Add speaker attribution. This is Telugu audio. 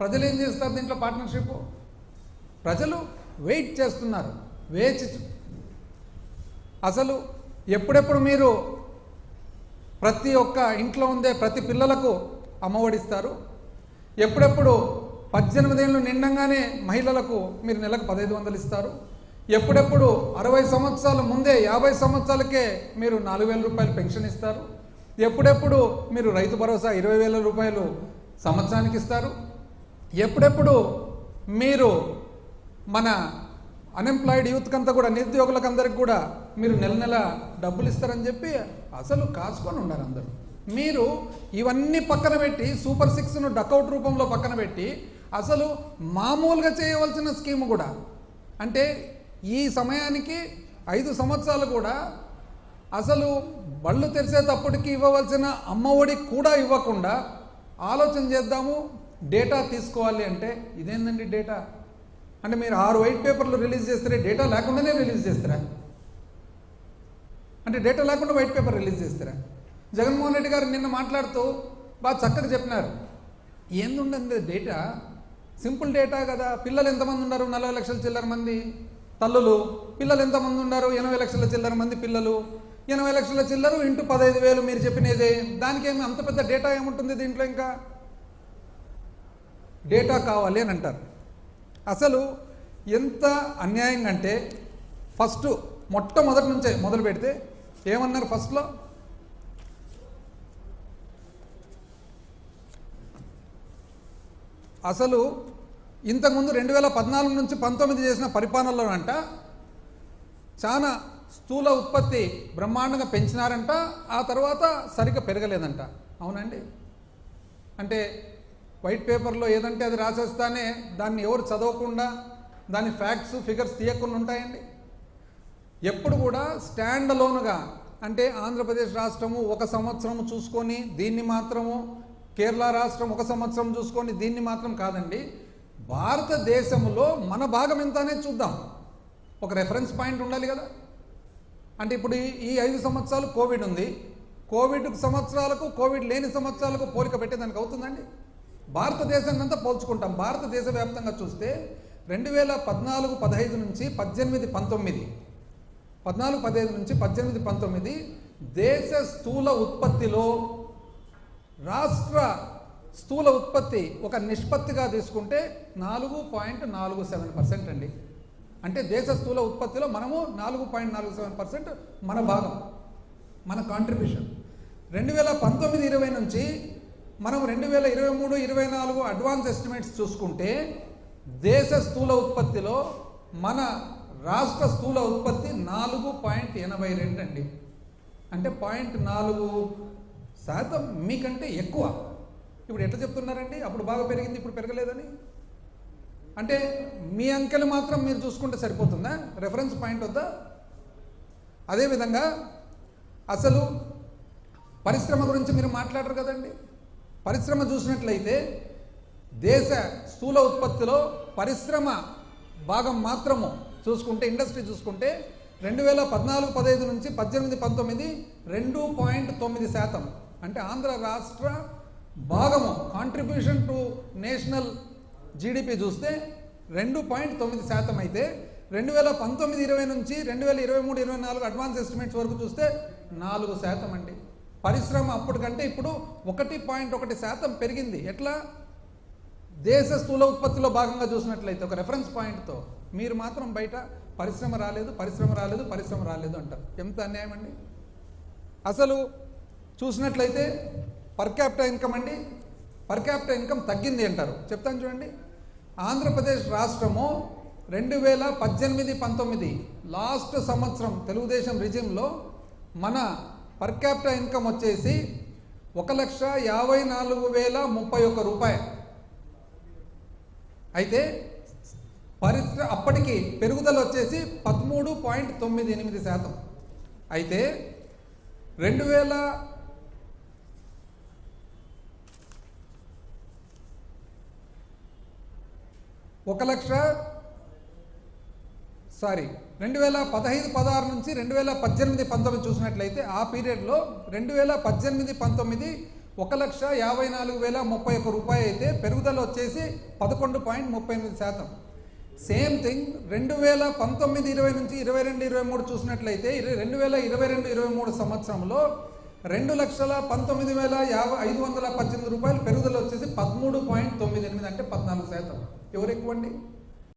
Speaker 1: ప్రజలు ఏం చేస్తారు దీంట్లో పార్ట్నర్షిప్ ప్రజలు వెయిట్ చేస్తున్నారు వేచి అసలు ఎప్పుడెప్పుడు మీరు ప్రతి ఒక్క ఇంట్లో ఉండే ప్రతి పిల్లలకు అమ్మఒడిస్తారు ఎప్పుడెప్పుడు పద్దెనిమిదేళ్ళు నిండంగానే మహిళలకు మీరు నెలకు పదహైదు వందలు ఇస్తారు? ఎప్పుడెప్పుడు అరవై సంవత్సరాల ముందే యాభై సంవత్సరాలకే మీరు నాలుగు వేల రూపాయలు పెన్షన్ ఇస్తారు? ఎప్పుడెప్పుడు మీరు రైతు భరోసా ఇరవై వేల రూపాయలు సంవత్సరానికి ఇస్తారు? ఎప్పుడెప్పుడు మీరు మన అన్ఎంప్లాయిడ్ యూత్కి అంతా కూడా నిరుద్యోగులకు అందరికి కూడా మీరు నెల నెల డబ్బులు ఇస్తారని చెప్పి అసలు కాచుకొని ఉన్నారు అందరూ. మీరు ఇవన్నీ పక్కన పెట్టి సూపర్ సిక్స్ను డకౌట్ రూపంలో పక్కన పెట్టి అసలు మామూలుగా చేయవలసిన స్కీమ్ కూడా అంటే ఈ సమయానికి ఐదు సంవత్సరాలు కూడా అసలు బళ్ళు తెరిచేటప్పటికి ఇవ్వవలసిన అమ్మఒడి కూడా ఇవ్వకుండా ఆలోచన చేద్దాము డేటా తీసుకోవాలి అంటే ఇదేందండి డేటా? అంటే మీరు ఆరు వైట్ పేపర్లు రిలీజ్ చేస్తారే డేటా లేకుండానే రిలీజ్ చేస్తారా? అంటే డేటా లేకుండా వైట్ పేపర్ రిలీజ్ చేస్తారా? జగన్మోహన్ రెడ్డి గారు నిన్న మాట్లాడుతూ బాగా చక్కగా చెప్పినారు. ఏందుండండి డేటా? సింపుల్ డేటా కదా. పిల్లలు ఎంతమంది ఉన్నారు? నలభై లక్షల చిల్లర మంది తల్లులు. పిల్లలు ఎంతమంది ఉన్నారు? ఎనభై లక్షల చిల్లర మంది పిల్లలు. ఎనభై లక్షల చిల్లరు ఇంటూ పదహైదు వేలు మీరు చెప్పినదే. దానికి ఏమి అంత పెద్ద డేటా ఏముంటుంది దీంట్లో ఇంకా? డేటా కావాలి అని అంటారు. అసలు ఎంత అన్యాయంగా అంటే ఫస్ట్ మొట్టమొదటి నుంచే మొదలు పెడితే ఏమన్నారు ఫస్ట్లో? అసలు ఇంతకుముందు రెండు వేల పద్నాలుగు నుంచి పంతొమ్మిది చేసిన పరిపాలనలోనంట చాలా స్థూల ఉత్పత్తి బ్రహ్మాండంగా పెంచినారంట ఆ తర్వాత సరిగ్గా పెరగలేదంట. అవునండి అంటే వైట్ పేపర్లో ఏదంటే అది రాసేస్తానే దాన్ని ఎవరు చదవకుండా దాని ఫ్యాక్ట్స్ ఫిగర్స్ తీయకుండా ఉంటాయండి. ఎప్పుడు కూడా స్టాండ్ లోనుగా అంటే ఆంధ్రప్రదేశ్ రాష్ట్రము ఒక సంవత్సరం చూసుకొని దీన్ని మాత్రము కేరళ రాష్ట్రం ఒక సంవత్సరం చూసుకొని దీన్ని మాత్రం కాదండి. భారతదేశంలో మన భాగం ఎంత అనేది చూద్దాం. ఒక రెఫరెన్స్ పాయింట్ ఉండాలి కదా. అంటే ఇప్పుడు ఈ- ఈ ఐదు సంవత్సరాలు కోవిడ్ ఉంది. కోవిడ్ సంవత్సరాలకు కోవిడ్ లేని సంవత్సరాలకు పోలిక పెట్టేదానికి అవుతుందండి. భారతదేశాన్ని అంతా పోల్చుకుంటాం. భారతదేశ వ్యాప్తంగా చూస్తే రెండు వేల పద్నాలుగు పదహైదు నుంచి పద్దెనిమిది పంతొమ్మిది. పద్నాలుగు పదహైదు నుంచి పద్దెనిమిది పంతొమ్మిది దేశ స్థూల ఉత్పత్తిలో రాష్ట్ర స్థూల ఉత్పత్తి ఒక నిష్పత్తిగా తీసుకుంటే నాలుగు పాయింట్ నాలుగు సెవెన్ పర్సెంట్ అండి. అంటే దేశ స్థూల ఉత్పత్తిలో మనము నాలుగు పాయింట్ నాలుగు సెవెన్ పర్సెంట్ మన భాగం మన కాంట్రిబ్యూషన్ రెండు వేల పంతొమ్మిది ఇరవై నుంచి మనం రెండు వేల ఇరవై మూడు ఇరవై నాలుగు అడ్వాన్స్ ఎస్టిమేట్స్ చూసుకుంటే దేశ స్థూల ఉత్పత్తిలో మన రాష్ట్ర స్థూల ఉత్పత్తి నాలుగు పాయింట్ ఎనభై రెండు అండి. అంటే పాయింట్ నాలుగు శాతం మీకంటే ఎక్కువ. ఇప్పుడు ఎట్లా చెప్తున్నారండి? అప్పుడు బాగా పెరిగింది ఇప్పుడు పెరగలేదని? అంటే మీ అంకెలు మాత్రం మీరు చూసుకుంటే సరిపోతుందా? రెఫరెన్స్ పాయింట్ వద్దా? అదేవిధంగా అసలు పరిశ్రమ గురించి మీరు మాట్లాడరు కదండి. పరిశ్రమ చూసినట్లయితే దేశ స్థూల ఉత్పత్తిలో పరిశ్రమ భాగం మాత్రము చూసుకుంటే ఇండస్ట్రీ చూసుకుంటే రెండు వేల పద్నాలుగు పదహైదు నుంచి పద్దెనిమిది పంతొమ్మిది రెండు పాయింట్ తొమ్మిది శాతం. అంటే ఆంధ్ర రాష్ట్ర భాగము కాంట్రిబ్యూషన్ టు నేషనల్ జీడిపి చూస్తే రెండు పాయింట్ తొమ్మిది శాతం అయితే రెండు వేల పంతొమ్మిది ఇరవై నుంచి రెండు వేల ఇరవై మూడు ఇరవై నాలుగు అడ్వాన్స్ ఎస్టిమేట్స్ వరకు చూస్తే నాలుగు శాతం అండి. పరిశ్రమ అప్పటికంటే ఇప్పుడు ఒకటి పాయింట్ ఒకటి శాతం పెరిగింది. ఎట్లా? దేశ స్థూల ఉత్పత్తిలో భాగంగా చూసినట్లయితే ఒక రెఫరెన్స్ పాయింట్తో మీరు మాత్రం బయట పరిశ్రమ రాలేదు పరిశ్రమ రాలేదు పరిశ్రమ రాలేదు అంటారు. ఎంత అన్యాయం అండి? అసలు చూసినట్లయితే పర్ క్యాపిటల్ ఇన్కమ్ అండి. పర్ క్యాపిటల్ ఇన్కమ్ తగ్గింది అంటారు. చెప్తాను చూడండి. ఆంధ్రప్రదేశ్ రాష్ట్రము రెండు వేల పద్దెనిమిది పంతొమ్మిది లాస్ట్ సంవత్సరం తెలుగుదేశం రిజిమ్లో మన పర్ క్యాపిటల్ ఇన్కమ్ వచ్చేసి ఒక లక్ష యాభై నాలుగు వేల ముప్పై ఒక్క రూపాయలు. అయితే పరిశ్ర అప్పటికి పెరుగుదల వచ్చేసి పదమూడు పాయింట్ తొమ్మిది ఎనిమిది శాతం. అయితే రెండు వేల ఒక లక్ష సారీ రెండు వేల పదహైదు పదహారు నుంచి రెండు వేల పద్దెనిమిది పంతొమ్మిది చూసినట్లయితే ఆ పీరియడ్లో రెండు వేల పద్దెనిమిది పంతొమ్మిది ఒక లక్ష యాభై నాలుగు వేల ముప్పై ఒక్క రూపాయి అయితే పెరుగుదల వచ్చేసి పదకొండు పాయింట్ ముప్పై ఎనిమిది శాతం. సేమ్ థింగ్ రెండు వేల పంతొమ్మిది ఇరవై నుంచి ఇరవై రెండు ఇరవై మూడు చూసినట్లయితే రెండు వేల ఇరవై రెండు ఇరవై మూడు సంవత్సరంలో రెండు లక్షల పంతొమ్మిది వేల యాభై ఐదు వందల పద్దెనిమిది రూపాయలు పెరుగుదల వచ్చేసి పదమూడు పాయింట్ తొమ్మిది ఎనిమిది అంటే పద్నాలుగు శాతం. ఎవరు ఎక్కువండి